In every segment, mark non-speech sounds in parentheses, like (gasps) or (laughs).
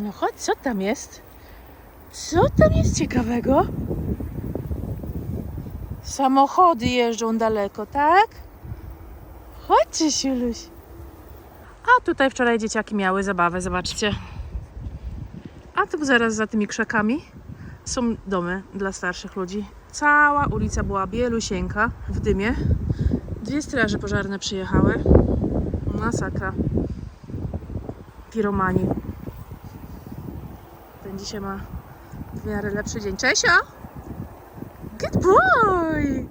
No chodź, co tam jest? Co tam jest ciekawego? Samochody jeżdżą daleko, tak? Chodźcie, Siuluś. A tutaj wczoraj dzieciaki miały zabawę, zobaczcie. A tu zaraz za tymi krzakami są domy dla starszych ludzi. Cała ulica była bielusieńka w dymie. Dwie straże pożarne przyjechały. Masakra. Piromani. Dzisiaj ma w miarę lepszy dzień. Czesio! Good boy!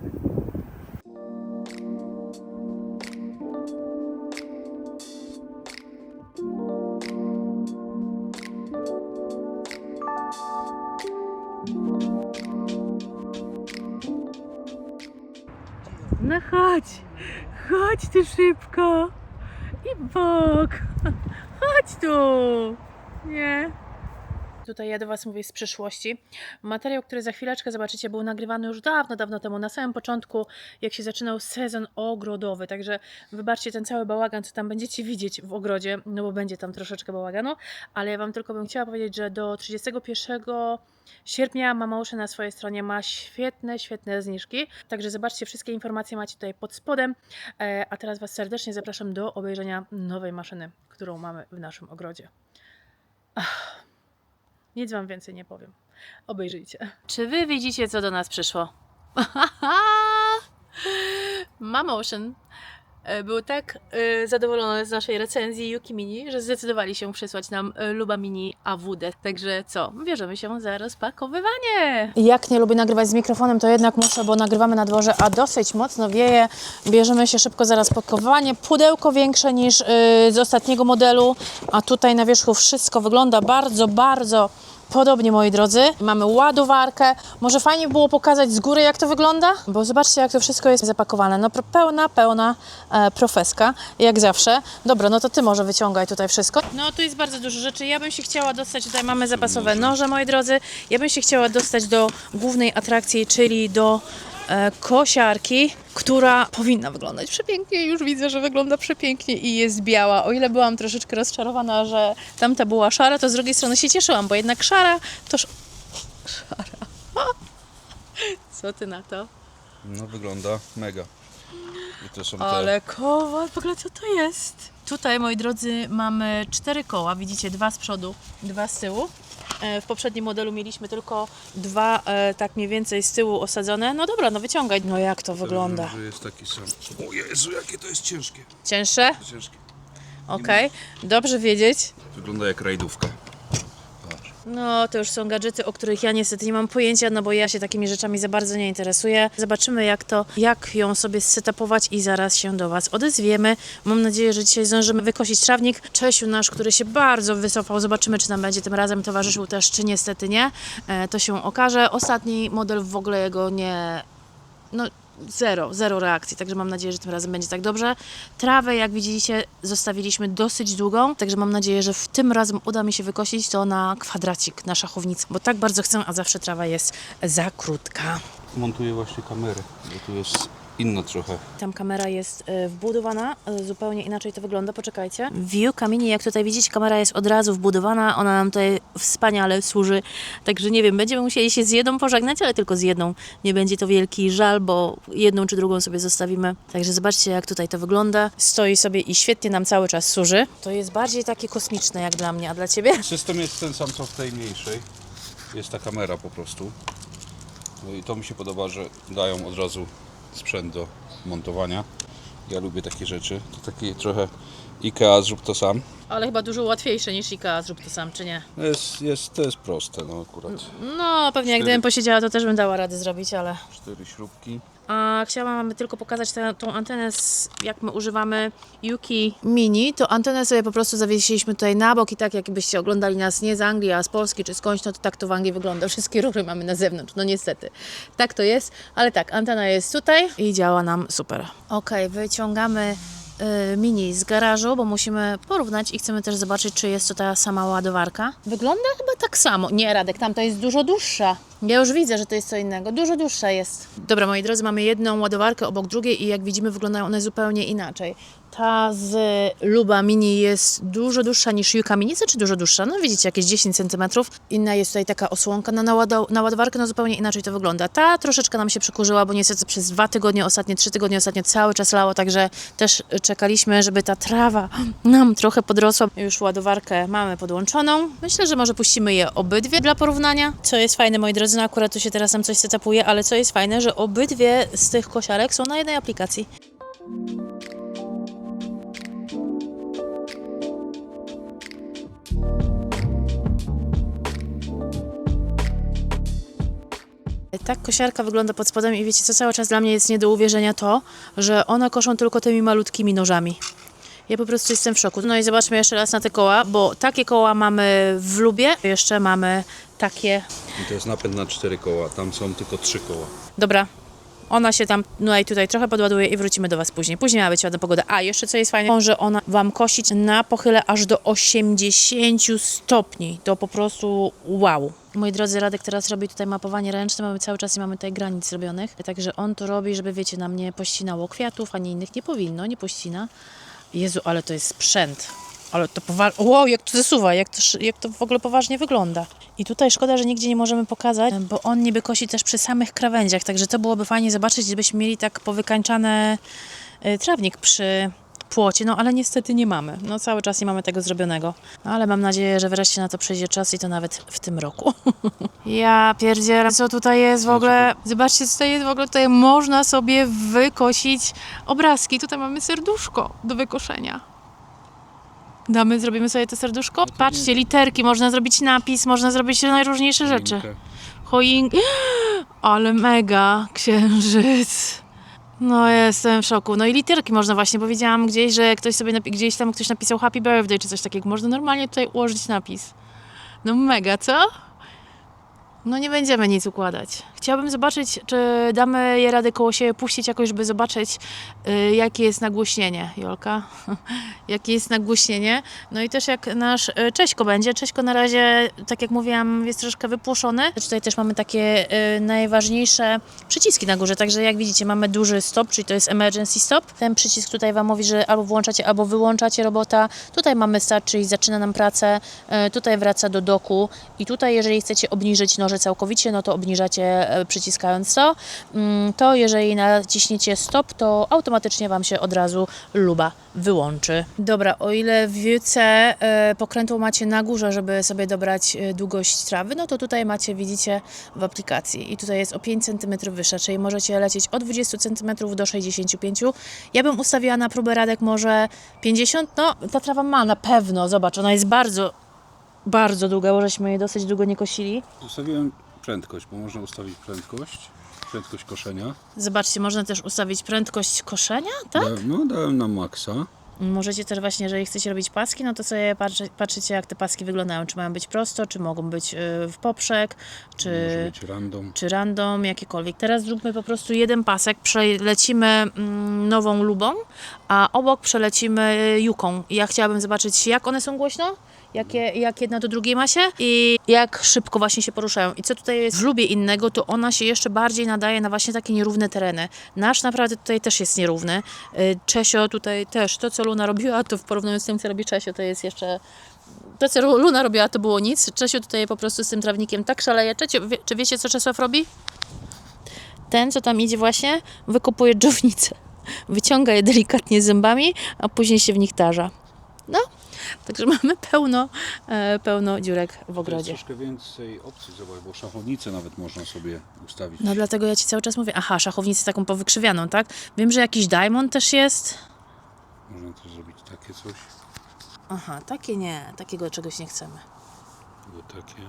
No chodź, chodź tu szybko. I bok. Chodź tu. Nie. Tutaj ja do Was mówię z przyszłości. Materiał, który za chwileczkę zobaczycie, był nagrywany już dawno, dawno temu, na samym początku, jak się zaczynał sezon ogrodowy. Także wybaczcie ten cały bałagan, co tam będziecie widzieć w ogrodzie, no bo będzie tam troszeczkę bałaganu, ale ja Wam tylko bym chciała powiedzieć, że do 31 sierpnia Mama Uszy na swojej stronie ma świetne, świetne zniżki. Także zobaczcie, wszystkie informacje macie tutaj pod spodem. E, A teraz Was serdecznie zapraszam do obejrzenia nowej maszyny, którą mamy w naszym ogrodzie. Ach, nic Wam więcej nie powiem. Obejrzyjcie. Czy Wy widzicie, co do nas przyszło? (laughs) Mama E, był tak e, zadowolony z naszej recenzji Yuki Mini, że zdecydowali się przysłać nam e, Luba Mini AWD. Także co? Bierzemy się za rozpakowywanie. Jak nie lubię nagrywać z mikrofonem, to jednak muszę, bo nagrywamy na dworze, a dosyć mocno wieje. Bierzemy się szybko za rozpakowywanie. Pudełko większe niż z ostatniego modelu, a tutaj na wierzchu wszystko wygląda bardzo, bardzo Podobnie, moi drodzy, mamy ładowarkę. Może fajnie by było pokazać z góry, jak to wygląda, bo zobaczcie, jak to wszystko jest zapakowane. No pełna, pełna e, profeska, jak zawsze. Dobra, no to ty może wyciągaj tutaj wszystko. No tu jest bardzo dużo rzeczy. Ja bym się chciała dostać, tutaj mamy zapasowe noże, moi drodzy. Ja bym się chciała dostać do głównej atrakcji, czyli do kosiarki, która powinna wyglądać przepięknie. Już widzę, że wygląda przepięknie i jest biała. O ile byłam troszeczkę rozczarowana, że tamta była szara, to z drugiej strony się cieszyłam, bo jednak szara to sz... szara. Co ty na to? No wygląda mega. I to są te... Ale koła, w ogóle co to jest? Tutaj, moi drodzy, mamy cztery koła. Widzicie, dwa z przodu, dwa z tyłu. E, W poprzednim modelu mieliśmy tylko dwa, e, tak mniej więcej z tyłu osadzone. No dobra, no wyciągaj. No jak to wygląda? Że jest taki sam. O Jezu, jakie to jest ciężkie. Cięższe? Ciężkie. Okej, dobrze wiedzieć. Wygląda jak rajdówka. No, to już są gadżety, o których ja niestety nie mam pojęcia, no bo ja się takimi rzeczami za bardzo nie interesuję. Zobaczymy jak to, jak ją sobie setupować i zaraz się do Was odezwiemy. Mam nadzieję, że dzisiaj zdążymy wykosić trawnik. Czesiu nasz, który się bardzo wycofał, zobaczymy czy nam będzie tym razem towarzyszył też, czy niestety nie. E, to się okaże. Ostatni model w ogóle jego nie... No, Zero, zero reakcji, także mam nadzieję, że tym razem będzie tak dobrze. Trawę, jak widzicie, zostawiliśmy dosyć długą, także mam nadzieję, że w tym razem uda mi się wykosić to na kwadracik, na szachownicę, bo tak bardzo chcę, a zawsze trawa jest za krótka. Montuję właśnie kamery, bo tu jest inna trochę. Tam kamera jest e, wbudowana, e, zupełnie inaczej to wygląda, poczekajcie. View kamieni, jak tutaj widzicie, kamera jest od razu wbudowana, ona nam tutaj wspaniale służy, także nie wiem, będziemy musieli się z jedną pożegnać, ale tylko z jedną. Nie będzie to wielki żal, bo jedną czy drugą sobie zostawimy. Także zobaczcie, jak tutaj to wygląda. Stoi sobie i świetnie nam cały czas służy. To jest bardziej takie kosmiczne jak dla mnie, a dla Ciebie? System jest ten sam co w tej mniejszej. Jest ta kamera po prostu. No i to mi się podoba, że dają od razu sprzęt do montowania. Ja lubię takie rzeczy. To taki trochę IKEA zrób to sam. Ale chyba dużo łatwiejsze niż IKEA, zrób to sam, czy nie? No Jest, jest, to jest proste, no akurat. No, pewnie jak Cztery. gdybym posiedziała, to też bym dała radę zrobić, ale... Cztery śrubki. A chciałam tylko pokazać tę, tą antenę, jak my używamy Yuki Mini. To antenę sobie po prostu zawiesiliśmy tutaj na bok i tak jakbyście oglądali nas nie z Anglii, a z Polski czy skądś, no to tak to w Anglii wygląda. (laughs) Wszystkie rury mamy na zewnątrz, no niestety. Tak to jest, ale tak, antena jest tutaj i działa nam super. Ok, wyciągamy mini z garażu, bo musimy porównać i chcemy też zobaczyć, czy jest to ta sama ładowarka. Wygląda chyba tak samo. Nie, Radek, tam to jest dużo dłuższa. Ja już widzę, że to jest co innego. Dużo dłuższa jest. Dobra, moi drodzy, mamy jedną ładowarkę obok drugiej i jak widzimy, wyglądają one zupełnie inaczej. Ta z Luba Mini jest dużo dłuższa niż Yuka Mini, znaczy dużo dłuższa, no widzicie, jakieś 10 cm. Inna jest tutaj taka osłonka na naładow- naładowarkę, no zupełnie inaczej to wygląda. Ta troszeczkę nam się przykurzyła, bo niestety przez dwa tygodnie ostatnie, trzy tygodnie ostatnio cały czas lało, także też czekaliśmy, żeby ta trawa nam trochę podrosła. Już ładowarkę mamy podłączoną. Myślę, że może puścimy je obydwie dla porównania. Co jest fajne, moi drodzy, no akurat tu się teraz nam coś setupuje, ale co jest fajne, że obydwie z tych kosiarek są na jednej aplikacji. Tak kosiarka wygląda pod spodem i wiecie co, cały czas dla mnie jest nie do uwierzenia to, że one koszą tylko tymi malutkimi nożami. Ja po prostu jestem w szoku. No i zobaczmy jeszcze raz na te koła, bo takie koła mamy w Lubie, jeszcze mamy takie... I to jest napęd na cztery koła, tam są tylko trzy koła. Dobra, ona się tam, no i tutaj trochę podładuje i wrócimy do Was później. Później ma być ładna pogoda. A, jeszcze co jest fajne, może ona Wam kosić na pochyle aż do 80 stopni. To po prostu wow. Moi drodzy, Radek teraz robi tutaj mapowanie ręczne, mamy cały czas nie mamy tutaj granic zrobionych, także on to robi, żeby wiecie, nam nie pościnało kwiatów, ani innych nie powinno, nie pościna. Jezu, ale to jest sprzęt. Ale to poważnie. Wow, jak to zasuwa, jak to, jak to w ogóle poważnie wygląda. I tutaj szkoda, że nigdzie nie możemy pokazać, bo on niby kosi też przy samych krawędziach, także to byłoby fajnie zobaczyć, gdybyśmy mieli tak powykańczane y, trawnik przy płocie, no ale niestety nie mamy. No cały czas nie mamy tego zrobionego. No, ale mam nadzieję, że wreszcie na to przyjdzie czas i to nawet w tym roku. (laughs) ja pierdzielę, co tutaj jest w ogóle. Zobaczcie, co tutaj jest w ogóle. Tutaj można sobie wykosić obrazki. Tutaj mamy serduszko do wykoszenia. Damy, zrobimy sobie to serduszko. Patrzcie, literki, można zrobić napis, można zrobić najróżniejsze rzeczy. Choink. (gasps) Ale mega księżyc. No jestem w szoku. No i literki można właśnie, bo widziałam gdzieś, że ktoś sobie napi- gdzieś tam ktoś napisał happy birthday czy coś takiego. Można normalnie tutaj ułożyć napis. No mega, co? No nie będziemy nic układać. Chciałabym zobaczyć, czy damy je radę koło siebie puścić jakoś, żeby zobaczyć, y, jakie jest nagłośnienie, Jolka. (laughs) jakie jest nagłośnienie. No i też jak nasz y, Cześko będzie. Cześko na razie, tak jak mówiłam, jest troszkę wypłoszony. Tutaj też mamy takie y, najważniejsze przyciski na górze, także jak widzicie mamy duży stop, czyli to jest emergency stop. Ten przycisk tutaj Wam mówi, że albo włączacie, albo wyłączacie robota. Tutaj mamy start, czyli zaczyna nam pracę. Y, Tutaj wraca do doku i tutaj jeżeli chcecie obniżyć noże całkowicie, no to obniżacie przyciskając to. Mm, To jeżeli naciśniecie stop, to automatycznie Wam się od razu luba wyłączy. Dobra, o ile w e, pokrętło macie na górze, żeby sobie dobrać e, długość trawy, no to tutaj macie, widzicie, w aplikacji. I tutaj jest o 5 cm wyższa, czyli możecie lecieć od 20 cm do 65 Ja bym ustawiła na próbę Radek może 50. No, ta trawa ma na pewno, zobacz, ona jest bardzo, bardzo długa, bo żeśmy jej dosyć długo nie kosili. Ustawiłem prędkość, bo można ustawić prędkość, prędkość koszenia. Zobaczcie, można też ustawić prędkość koszenia, tak? Dałem, no, dałem na maksa. Możecie też właśnie, jeżeli chcecie robić paski, no to sobie patrzy, patrzycie, jak te paski wyglądają. Czy mają być prosto, czy mogą być y, w poprzek, czy, Może być random. czy random, jakiekolwiek. Teraz zróbmy po prostu jeden pasek, przelecimy mm, nową lubą, a obok przelecimy juką. I ja chciałabym zobaczyć, jak one są głośno, jakie, jak jedna do drugiej ma się i jak szybko właśnie się poruszają. I co tutaj jest w lubie innego, to ona się jeszcze bardziej nadaje na właśnie takie nierówne tereny. Nasz naprawdę tutaj też jest nierówny. Y, Czesio tutaj też, to co Luna robiła, to w porównaniu z tym, co robi Czesio, to jest jeszcze to, co Luna robiła, to było nic. Czesio tutaj po prostu z tym trawnikiem tak szaleje. Wie, czy wiecie, co Czesław robi? Ten, co tam idzie właśnie, wykopuje dżownicę. Wyciąga je delikatnie zębami, a później się w nich tarza. No, także mamy pełno, e, pełno dziurek w ogrodzie. troszkę więcej opcji, zobacz, bo szachownicę nawet można sobie ustawić. No dlatego ja Ci cały czas mówię, aha, szachownicę taką powykrzywianą, tak? Wiem, że jakiś diamond też jest. Można też zrobić takie coś, Aha, takie nie, takiego czegoś nie chcemy. albo takie.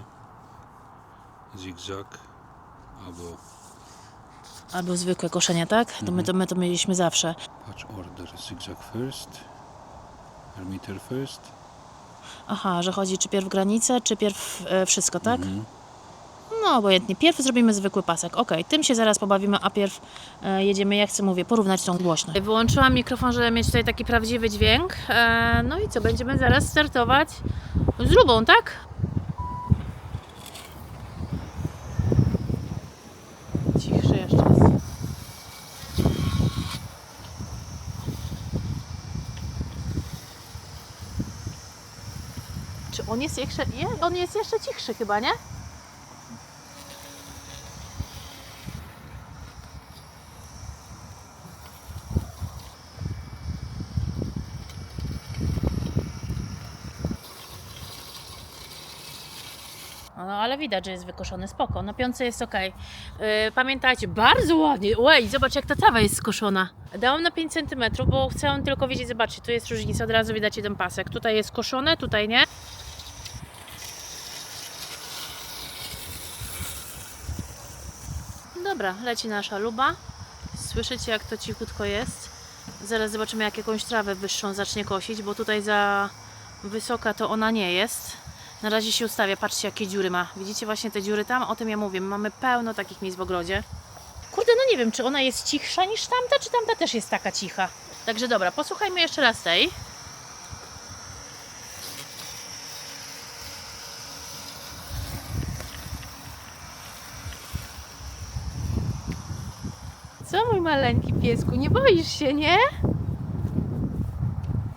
Zigzag, albo Albo zwykłe koszenie, tak? To my to, my to mieliśmy zawsze. patch order, zigzag first, first. Aha, że chodzi czy pierw granicę, czy pierw e, wszystko, tak? No, obojętnie. Pierw zrobimy zwykły pasek. Ok, tym się zaraz pobawimy, a pierw e, jedziemy, jak chcę mówię, porównać tą głośność. Wyłączyłam mikrofon, żeby mieć tutaj taki prawdziwy dźwięk. E, no i co, będziemy zaraz startować z lubą, tak? Cichszy jeszcze raz. Czy on jest jeszcze? On jest jeszcze cichszy chyba, nie? No ale widać, że jest wykoszony spoko. Na piątce jest ok. pamiętajcie, bardzo ładnie. Ej, zobacz jak ta trawa jest skoszona. Dałam na 5 cm, bo chcę tylko wiedzieć, zobaczcie, tu jest różnica, od razu widać jeden pasek. Tutaj jest koszone, tutaj nie. Dobra, leci nasza luba. Słyszycie jak to cichutko jest. Zaraz zobaczymy jak jakąś trawę wyższą zacznie kosić, bo tutaj za wysoka to ona nie jest. Na razie się ustawia, patrzcie jakie dziury ma. Widzicie właśnie te dziury tam? O tym ja mówię. Mamy pełno takich miejsc w ogrodzie. Kurde, no nie wiem, czy ona jest cichsza niż tamta, czy tamta też jest taka cicha. Także dobra, posłuchajmy jeszcze raz tej. Co mój maleńki piesku, nie boisz się, nie?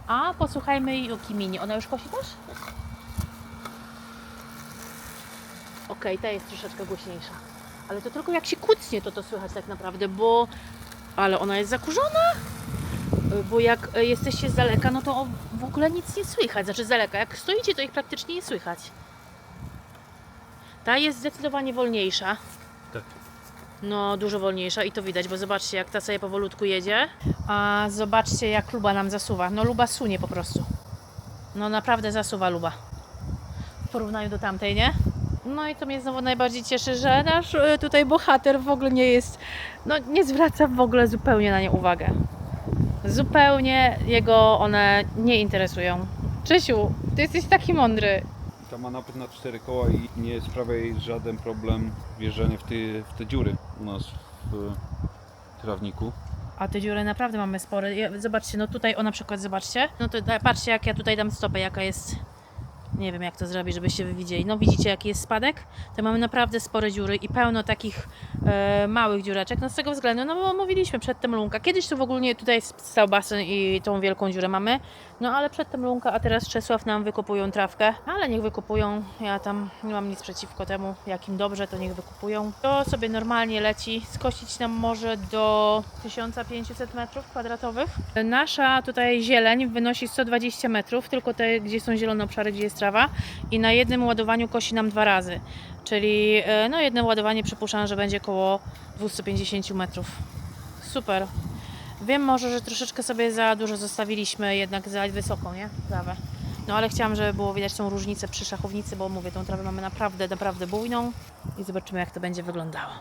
A, posłuchajmy jej o Kiminie. Ona już kosi też? Okej, ta jest troszeczkę głośniejsza. Ale to tylko jak się kucnie, to to słychać tak naprawdę, bo... Ale ona jest zakurzona! Bo jak y, jesteście z daleka, no to w ogóle nic nie słychać. Znaczy z daleka, jak stoicie, to ich praktycznie nie słychać. Ta jest zdecydowanie wolniejsza. Tak. No, dużo wolniejsza i to widać, bo zobaczcie, jak ta sobie powolutku jedzie. A zobaczcie, jak luba nam zasuwa. No, luba sunie po prostu. No, naprawdę zasuwa luba. W porównaniu do tamtej, nie? No i to mnie znowu najbardziej cieszy, że nasz e, tutaj bohater w ogóle nie jest, no nie zwraca w ogóle zupełnie na nie uwagę. Zupełnie jego one nie interesują. Czesiu, ty jesteś taki mądry. Ta ma napęd na cztery koła i nie sprawia jej żaden problem wjeżdżanie w te, w te dziury u nas w trawniku. A te dziury naprawdę mamy spore. Zobaczcie, no tutaj o na przykład, zobaczcie. No to patrzcie jak ja tutaj dam stopę, jaka jest. Nie wiem jak to zrobić, żebyście wy widzieli. No widzicie jaki jest spadek? To mamy naprawdę spore dziury i pełno takich e, małych dziureczek. No z tego względu, no bo mówiliśmy przedtem lunka. Kiedyś tu w ogóle tutaj stał basen i tą wielką dziurę mamy. No ale przedtem lunka, a teraz Czesław nam wykopują trawkę. Ale niech wykopują. Ja tam nie mam nic przeciwko temu. Jak im dobrze, to niech wykupują. To sobie normalnie leci. Skosić nam może do 1500 metrów kwadratowych. Nasza tutaj zieleń wynosi 120 metrów, tylko te, gdzie są zielone obszary, gdzie jest I na jednym ładowaniu kosi nam dwa razy. Czyli e, no jedno ładowanie przypuszczam, że będzie około 250 metrów. Super. Wiem może, że troszeczkę sobie za dużo zostawiliśmy jednak za wysoką, nie? Trawę. No ale chciałam, żeby było widać tą różnicę przy szachownicy, bo mówię, tą trawę mamy naprawdę, naprawdę bujną i zobaczymy jak to będzie wyglądało.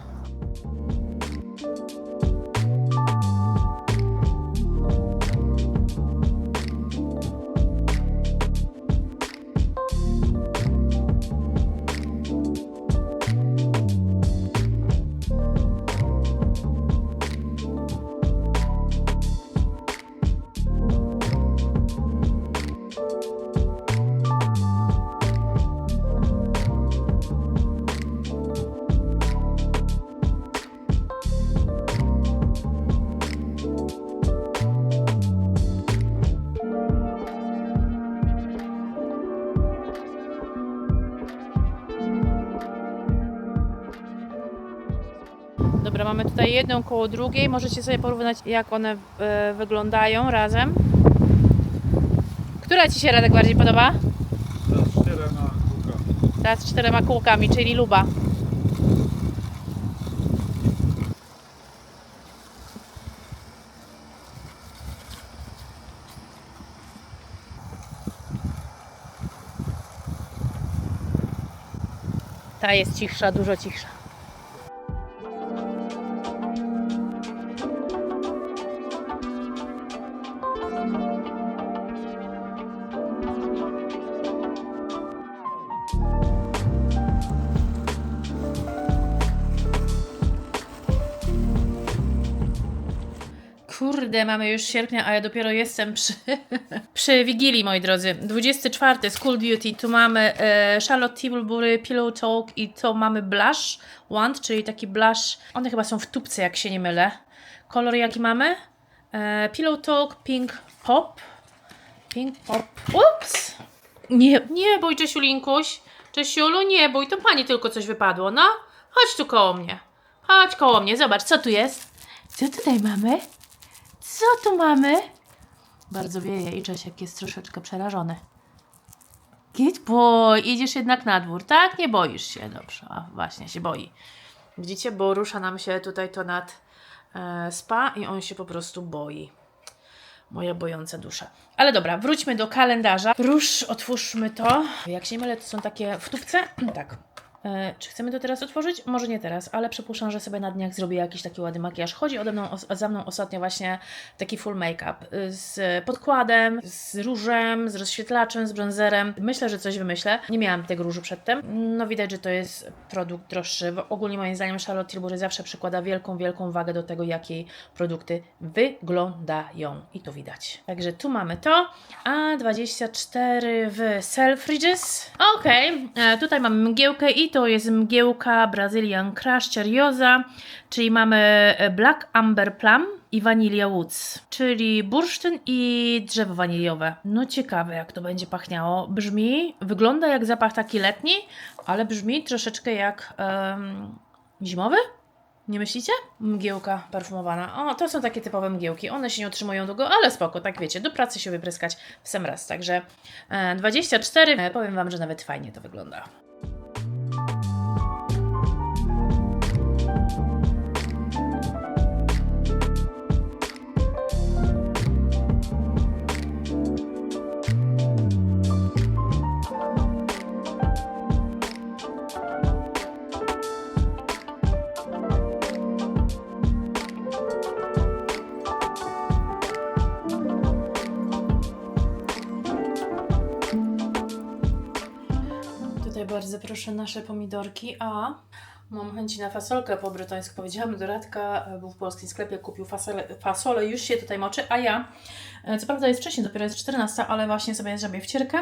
Jedną koło drugiej. Możecie sobie porównać, jak one e, wyglądają razem. Która Ci się Radek bardziej podoba? Ta z czterema kółkami. Ta z czterema kółkami, czyli luba. Ta jest cichsza, dużo cichsza. Kurde, mamy już sierpnia, a ja dopiero jestem przy, (laughs) przy Wigilii, moi drodzy. 24 School Beauty. Tu mamy e, Charlotte Tilbury Pillow Talk i to mamy Blush Wand, czyli taki blush. One chyba są w tubce, jak się nie mylę. Kolor jaki mamy? E, Pillow Talk Pink Pop. Pink Pop. Ups! Nie, nie bój, Czesiulinkuś. Czesiulu, nie bój, to pani tylko coś wypadło, no. Chodź tu koło mnie. Chodź koło mnie, zobacz, co tu jest. Co tutaj mamy? Co tu mamy? Bardzo wieje i Czesiek jest troszeczkę przerażony. Git boy, idziesz jednak na dwór, tak? Nie boisz się, dobrze. A właśnie, się boi. Widzicie, bo rusza nam się tutaj to nad e, spa i on się po prostu boi. Moja bojąca dusza. Ale dobra, wróćmy do kalendarza. Róż, otwórzmy to. Jak się nie mylę, to są takie wtówce. (clears throat) tak. E, czy chcemy to teraz otworzyć? Może nie teraz, ale przypuszczam, że sobie na dniach zrobię jakiś taki ładny makijaż. Chodzi ode mną, os- za mną ostatnio właśnie taki full make-up y, z podkładem, z różem, z rozświetlaczem, z bronzerem. Myślę, że coś wymyślę. Nie miałam tego różu przedtem. No widać, że to jest produkt droższy. W- Ogólnie moim zdaniem Charlotte Tilbury zawsze przykłada wielką, wielką wagę do tego, jak jej produkty wyglądają. I to widać. Także tu mamy to. A 24 w Selfridges. Okej, e, tutaj mamy mgiełkę i to jest mgiełka Brazilian Crush Cherryosa, czyli mamy e, Black Amber Plum i Vanilla Woods, czyli bursztyn i drzewo waniliowe. No ciekawe jak to będzie pachniało. Brzmi, wygląda jak zapach taki letni, ale brzmi troszeczkę jak em, zimowy. Nie myślicie? Mgiełka perfumowana. O, to są takie typowe mgiełki. One się nie utrzymują długo, ale spoko, tak wiecie, do pracy się wypryskać w sam raz. Także e, 24, e, powiem Wam, że nawet fajnie to wygląda. Bardzo proszę nasze pomidorki, a mam chęci na fasolkę po brytońsku. Powiedziałam do Radka, e, był w polskim sklepie, kupił fasolę, fasolę, już się tutaj moczy, a ja, e, co prawda jest wcześniej, dopiero jest 14, ale właśnie sobie zrobię wcierkę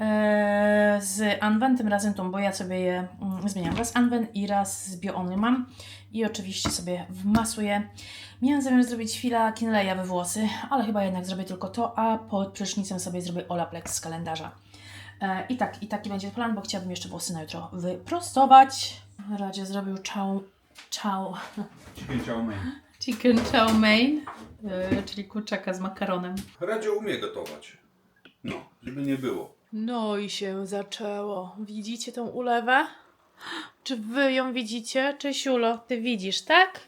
e, z Anwen, tym razem tą, bo ja sobie je mm, zmieniam. Raz Anwen i raz z BioOnly mam i oczywiście sobie wmasuję. Miałam zamiar zrobić fila Kinleya we włosy, ale chyba jednak zrobię tylko to, a pod prysznicem sobie zrobię Olaplex z kalendarza. E, I tak, i taki będzie plan, bo chciałabym jeszcze włosy na jutro wyprostować. Radzie zrobił chow, chow, chicken chow mein, e, czyli kurczaka z makaronem. Radzie umie gotować. No, żeby nie było. No i się zaczęło. Widzicie tą ulewę? Czy wy ją widzicie? Czesiulo, ty widzisz, tak?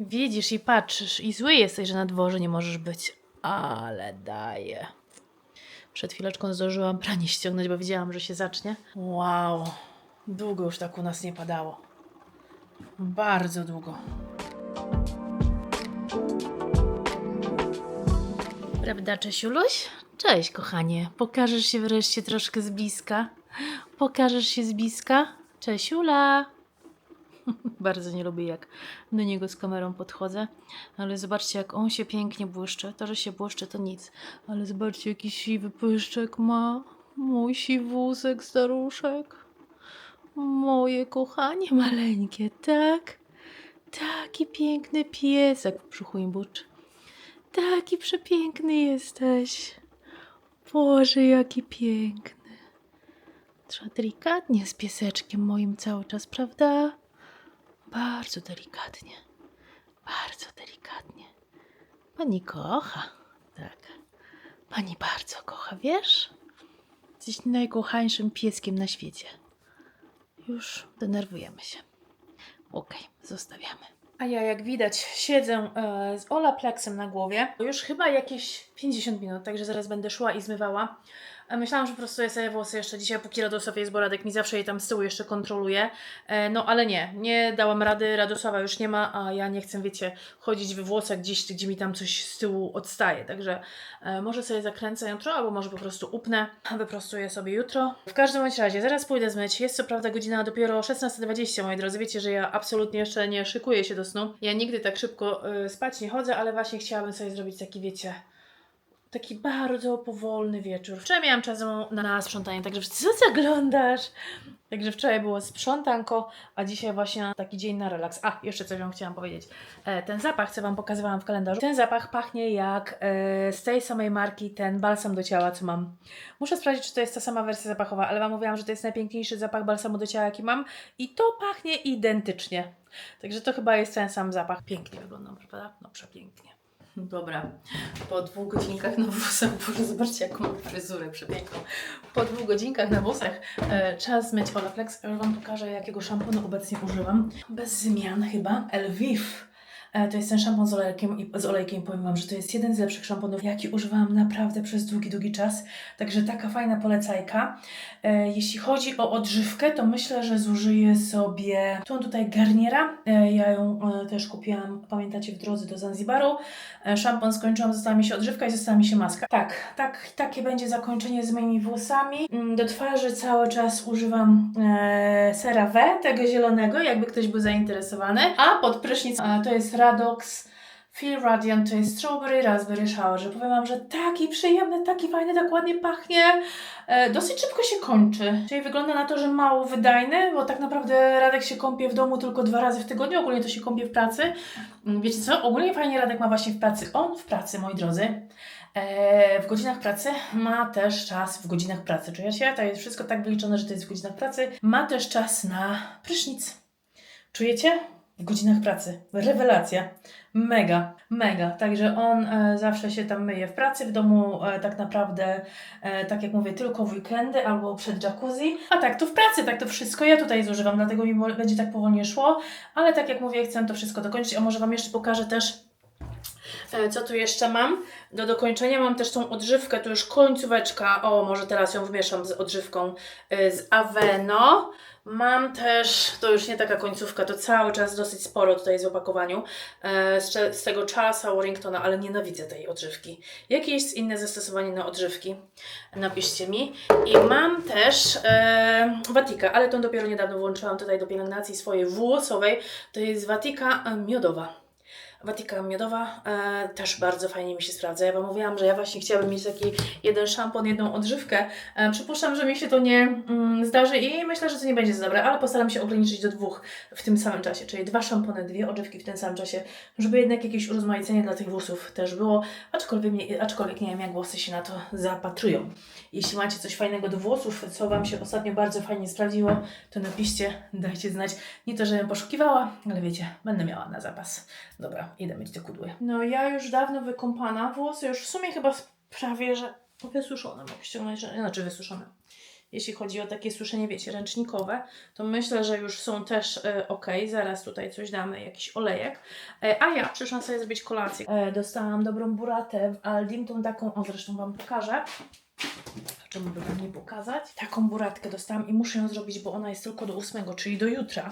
Widzisz i patrzysz i zły jesteś, że na dworze nie możesz być. Ale daję. Przed chwileczką zdążyłam (laughs) pranie ściągnąć, bo widziałam, że się zacznie. Wow, długo już tak u nas nie padało. Bardzo długo. Prawda, Czesiuluś? Cześć, kochanie. Pokażesz się wreszcie troszkę z bliska? Pokażesz się z bliska? Czesiula! (laughs) Bardzo nie lubię, jak do niego z kamerą podchodzę, ale zobaczcie, jak on się pięknie błyszczy. To, że się błyszczy, to nic, ale zobaczcie, jaki siwy pyszczek ma. Mój siwusek, staruszek. Moje kochanie maleńkie, tak? Taki piękny piesek w brzuchu im. Taki przepiękny jesteś. Boże, jaki piękny. Trzeba delikatnie z pieseczkiem moim cały czas, prawda? Bardzo delikatnie. Bardzo delikatnie. Pani kocha. Tak. Pani bardzo kocha, wiesz? Jesteś najkochańszym pieskiem na świecie. Już denerwujemy się. Okej, zostawiamy. A ja, jak widać, siedzę e, z Olaplexem na głowie. Już chyba jakieś 50 minut, także zaraz będę szła i zmywała. E, Myślałam, że prostuję sobie włosy jeszcze dzisiaj, póki Radosław jest, bo Radek mi zawsze je tam z tyłu jeszcze kontroluje. E, no ale nie, nie dałam rady, Radosława już nie ma, a ja nie chcę, wiecie, chodzić we włosach gdzieś, gdzie mi tam coś z tyłu odstaje. Także e, może sobie zakręcę jutro, albo może po prostu upnę, wyprostuję sobie jutro. W każdym razie, zaraz pójdę zmyć. Jest co prawda godzina dopiero 16.20, moi drodzy. Wiecie, że ja absolutnie jeszcze nie szykuję się do snu. Ja nigdy tak szybko y, spać nie chodzę, ale właśnie chciałabym sobie zrobić taki, wiecie, Taki bardzo powolny wieczór. Wczoraj miałam czas na, sprzątanie, także co zaglądasz? Także wczoraj było sprzątanko, a dzisiaj właśnie taki dzień na relaks. A, jeszcze coś Wam chciałam powiedzieć. E, ten zapach, co Wam pokazywałam w kalendarzu, ten zapach pachnie jak e, z tej samej marki ten balsam do ciała, co mam. Muszę sprawdzić, czy to jest ta sama wersja zapachowa, ale Wam mówiłam, że to jest najpiękniejszy zapach balsamu do ciała, jaki mam i to pachnie identycznie. Także to chyba jest ten sam zapach. Pięknie wyglądam, prawda? No przepięknie. Dobra, po dwóch godzinkach na włosach, (laughs) Boże, zobaczcie jaką mam fryzurę przepiękną. Po dwóch godzinkach na włosach e, czas zmyć Olaplex. Już Wam pokażę, jakiego szamponu obecnie używam. Bez zmian chyba. Elviv. E, to jest ten szampon z olejkiem i z olejkiem. Powiem Wam, że to jest jeden z lepszych szamponów, jaki używałam naprawdę przez długi, długi czas. Także taka fajna polecajka. E, jeśli chodzi o odżywkę, to myślę, że zużyję sobie tą tutaj Garniera. E, ja ją też kupiłam, pamiętacie, w drodze do Zanzibaru. Szampon skończyłam, została mi się odżywka i została mi się maska. Tak, tak, takie będzie zakończenie z moimi włosami. Mm, Do twarzy cały czas używam e, CeraVe, tego zielonego, jakby ktoś był zainteresowany. A pod prysznic to jest Radox Feel Radiant, to jest Strawberry Raspberry Shower. Że powiem Wam, że taki przyjemny, taki fajny, tak ładnie pachnie. E, dosyć szybko się kończy. Czyli wygląda na to, że mało wydajny, bo tak naprawdę Radek się kąpie w domu tylko dwa razy w tygodniu, ogólnie to się kąpie w pracy. Mm, Wiecie co? Ogólnie fajnie Radek ma właśnie w pracy. On w pracy, moi drodzy. E, w godzinach pracy ma też czas w godzinach pracy. Czujecie? To jest wszystko tak wyliczone, że to jest w godzinach pracy. Ma też czas na prysznic. Czujecie? W godzinach pracy. Rewelacja. Mega, mega. Także on e, zawsze się tam myje w pracy, w domu e, tak naprawdę, e, tak jak mówię, tylko w weekendy albo przed jacuzzi. A tak, to w pracy, tak to wszystko ja tutaj zużywam, dlatego mi będzie tak powolnie szło. Ale tak jak mówię, chcę to wszystko dokończyć, a może Wam jeszcze pokażę też E, Co tu jeszcze mam? Do dokończenia mam też tą odżywkę, to już końcóweczka. O, może teraz ją wymieszam z odżywką e, z Aveno. Mam też, to już nie taka końcówka, to cały czas dosyć sporo tutaj jest w opakowaniu. E, Z, z tego Charlesa Warringtona, ale nienawidzę tej odżywki. Jakieś inne zastosowanie na odżywki? Napiszcie mi. I mam też e, Watika, ale tą dopiero niedawno włączyłam tutaj do pielęgnacji swojej włosowej. To jest Watika miodowa. Watika miodowa e, też bardzo fajnie mi się sprawdza. Ja Wam mówiłam, że ja właśnie chciałabym mieć taki jeden szampon, jedną odżywkę. E, przypuszczam, że mi się to nie mm, zdarzy i myślę, że to nie będzie za dobre, ale postaram się ograniczyć do dwóch w tym samym czasie, czyli dwa szampony, dwie odżywki w tym samym czasie, żeby jednak jakieś urozmaicenie dla tych włosów też było, aczkolwiek nie, aczkolwiek nie wiem, jak włosy się na to zapatrują. Jeśli macie coś fajnego do włosów, co Wam się ostatnio bardzo fajnie sprawdziło, to napiszcie, dajcie znać. Nie to, żebym poszukiwała, ale wiecie, będę miała na zapas. Dobra, idę mieć te kudły. No ja już dawno wykąpana, włosy już w sumie chyba prawie, że wysuszone mogę ściągnąć, znaczy wysuszone. Jeśli chodzi o takie suszenie, wiecie, ręcznikowe, to myślę, że już są też e, ok. Zaraz tutaj coś damy, jakiś olejek. E, a ja przyszłam sobie zrobić kolację. E, dostałam dobrą buratę w Aldim, tą taką, o zresztą Wam pokażę. Czemu by Wam nie pokazać? Taką buratkę dostałam i muszę ją zrobić, bo ona jest tylko do 8, czyli do jutra.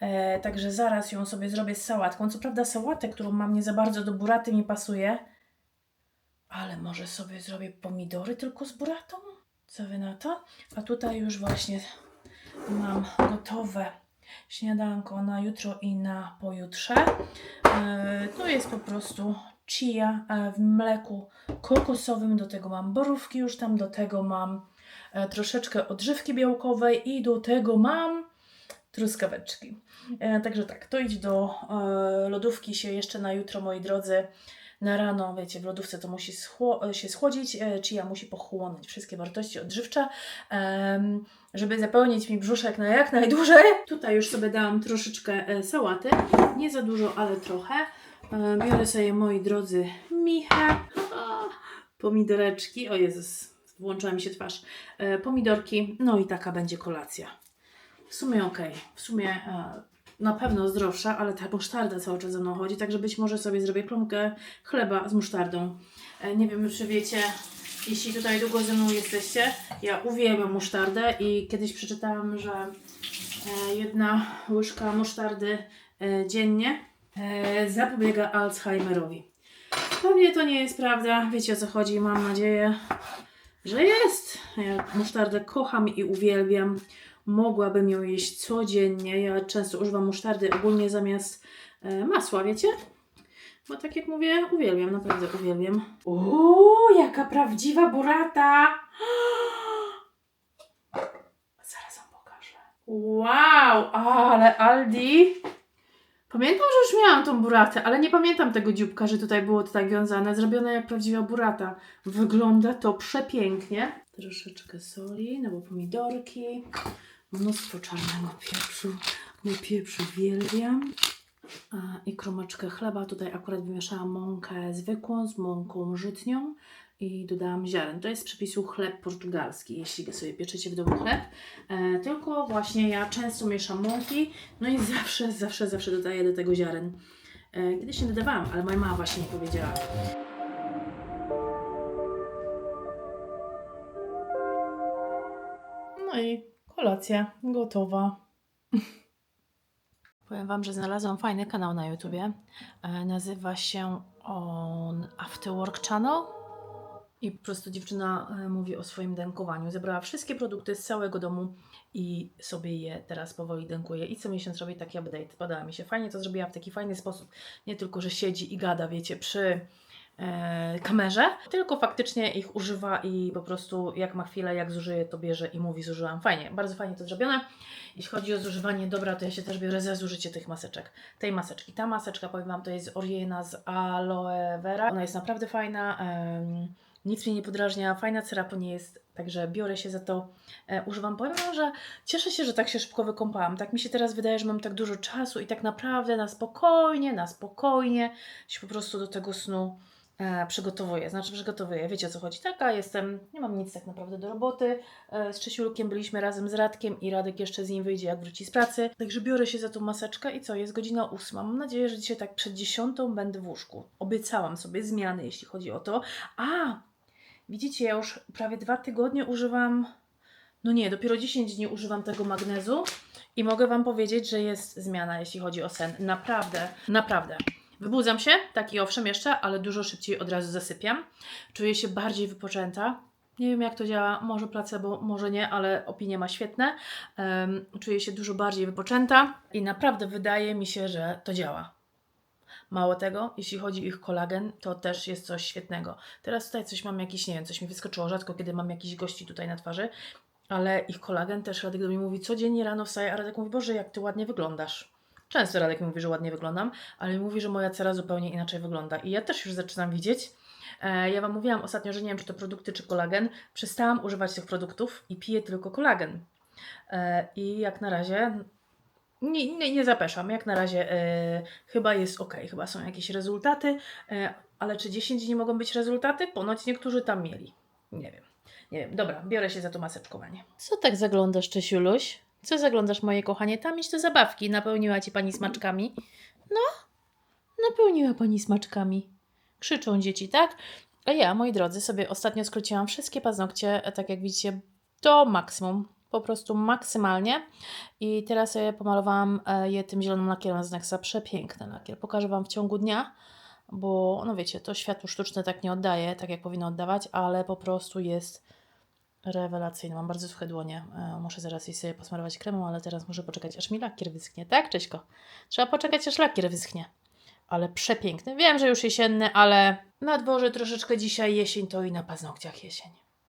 E, także zaraz ją sobie zrobię z sałatką. Co prawda sałatę, którą mam nie za bardzo do buraty mi pasuje, ale może sobie zrobię pomidory tylko z buratą? Co Wy na to? A tutaj już właśnie mam gotowe śniadanko na jutro i na pojutrze. E, to jest po prostu chia e, w mleku kokosowym, do tego mam borówki już tam, do tego mam e, troszeczkę odżywki białkowej i do tego mam truskaweczki. E, także tak, to idź do lodówki się jeszcze na jutro, moi drodzy. Na rano, wiecie, w lodówce to musi się schłodzić, chia musi pochłonąć wszystkie wartości odżywcze, żeby zapełnić mi brzuszek na jak najdłużej. Tutaj już sobie dałam troszeczkę sałaty, nie za dużo, ale trochę. E, biorę sobie, moi drodzy, michę, pomidoreczki, o Jezus, włączyła mi się twarz, e, pomidorki, no i taka będzie kolacja. W sumie okej, w sumie e, na pewno zdrowsza, ale ta musztarda cały czas ze mną chodzi, także być może sobie zrobię kromkę chleba z musztardą. Nie wiem, czy wiecie, jeśli tutaj długo ze mną jesteście, ja uwielbiam musztardę i kiedyś przeczytałam, że jedna łyżka musztardy dziennie zapobiega Alzheimerowi. Pewnie to nie jest prawda, wiecie o co chodzi, mam nadzieję, że jest. Ja musztardę kocham i uwielbiam. Mogłabym ją jeść codziennie. Ja często używam musztardy ogólnie zamiast e, masła, wiecie? Bo tak jak mówię, uwielbiam, naprawdę uwielbiam. Uuu, jaka prawdziwa burata! (gasps) Zaraz wam pokażę. Wow, ale Aldi. Pamiętam, że już miałam tą buratę, ale nie pamiętam tego dzióbka, że tutaj było to tak wiązane. Zrobione jak prawdziwa burata. Wygląda to przepięknie. Troszeczkę soli, no bo pomidorki. Mnóstwo czarnego pieprzu. Mój pieprz uwielbiam. A, I kromeczkę chleba. Tutaj akurat wymieszałam mąkę zwykłą z mąką żytnią i dodałam ziaren. To jest z przepisu chleb portugalski, jeśli sobie pieczecie w domu chleb. E, tylko właśnie ja często mieszam mąki, no i (laughs) zawsze, zawsze, zawsze dodaję do tego ziaren. E, kiedyś nie dodawałam, ale moja mama właśnie mi powiedziała. No i kolacja gotowa. (laughs) Powiem Wam, że znalazłam fajny kanał na YouTubie. E, nazywa się on Afterwork Channel. I po prostu dziewczyna e, mówi o swoim dękowaniu. Zebrała wszystkie produkty z całego domu i sobie je teraz powoli dękuje. I co miesiąc robi taki update. Podoba mi się. Fajnie to zrobiła w taki fajny sposób. Nie tylko, że siedzi i gada, wiecie, przy e, kamerze, tylko faktycznie ich używa i po prostu jak ma chwilę, jak zużyje, to bierze i mówi zużyłam. Fajnie, bardzo fajnie to zrobione. Jeśli chodzi o zużywanie dobra, to ja się też biorę za zużycie tych maseczek. Tej maseczki. Ta maseczka, powiem Wam, to jest Oriena z aloe vera. Ona jest naprawdę fajna. em, nic mnie nie podrażnia, fajna cera po nie jest, także biorę się za to, e, używam. Powiem że cieszę się, że tak się szybko wykąpałam. Tak mi się teraz wydaje, że mam tak dużo czasu i tak naprawdę na spokojnie, na spokojnie się po prostu do tego snu e, przygotowuję. Znaczy przygotowuję, wiecie o co chodzi. Taka jestem, nie mam nic tak naprawdę do roboty. E, z Czesiulkiem byliśmy razem z Radkiem i Radek jeszcze z nim wyjdzie, jak wróci z pracy. Także biorę się za tą maseczkę i co, jest godzina ósma. Mam nadzieję, że dzisiaj tak przed dziesiątą będę w łóżku. Obiecałam sobie zmiany, jeśli chodzi o to. A, widzicie, ja już prawie dwa tygodnie używam, no nie, dopiero 10 dni używam tego magnezu i mogę Wam powiedzieć, że jest zmiana, jeśli chodzi o sen. Naprawdę, naprawdę. Wybudzam się, tak i owszem jeszcze, ale dużo szybciej od razu zasypiam. Czuję się bardziej wypoczęta. Nie wiem jak to działa, może placebo, może nie, ale opinie ma świetne. Em, czuję się dużo bardziej wypoczęta i naprawdę wydaje mi się, że to działa. Mało tego, jeśli chodzi o ich kolagen, to też jest coś świetnego. Teraz tutaj coś mam jakiś, nie wiem, coś mi wyskoczyło rzadko, kiedy mam jakiś gości tutaj na twarzy, ale ich kolagen też Radek do mnie mówi codziennie rano wstaje, a Radek mówi, Boże, jak Ty ładnie wyglądasz. Często Radek mówi, że ładnie wyglądam, ale mówi, że moja cera zupełnie inaczej wygląda. I ja też już zaczynam widzieć. E, ja Wam mówiłam ostatnio, że nie wiem, czy to produkty, czy kolagen. Przestałam używać tych produktów i piję tylko kolagen. E, I jak na razie nie, nie, nie zapeszam. Jak na razie e, chyba jest ok, chyba są jakieś rezultaty, e, ale czy 10 dni mogą być rezultaty? Ponoć niektórzy tam mieli. Nie wiem. Nie wiem. Dobra, biorę się za to maseczkowanie. Co tak zaglądasz, Czesiuluś? Co zaglądasz, moje kochanie? Tam iść do zabawki. Napełniła ci pani smaczkami? No, napełniła pani smaczkami. Krzyczą dzieci, tak? A ja, moi drodzy, sobie ostatnio skróciłam wszystkie paznokcie, e, tak jak widzicie, do maksimum. Po prostu maksymalnie. I teraz sobie pomalowałam e, je tym zielonym lakierem z Nexa. Przepiękny lakier. Pokażę Wam w ciągu dnia, bo no wiecie, to światło sztuczne tak nie oddaje, tak jak powinno oddawać, ale po prostu jest rewelacyjny. Mam bardzo suche dłonie. E, Muszę zaraz jej sobie posmarować kremą, ale teraz muszę poczekać, aż mi lakier wyschnie. Tak, Cześko? Trzeba poczekać, aż lakier wyschnie. Ale przepiękny. Wiem, że już jesienny, ale na dworze troszeczkę dzisiaj jesień, to i na paznokciach jesień.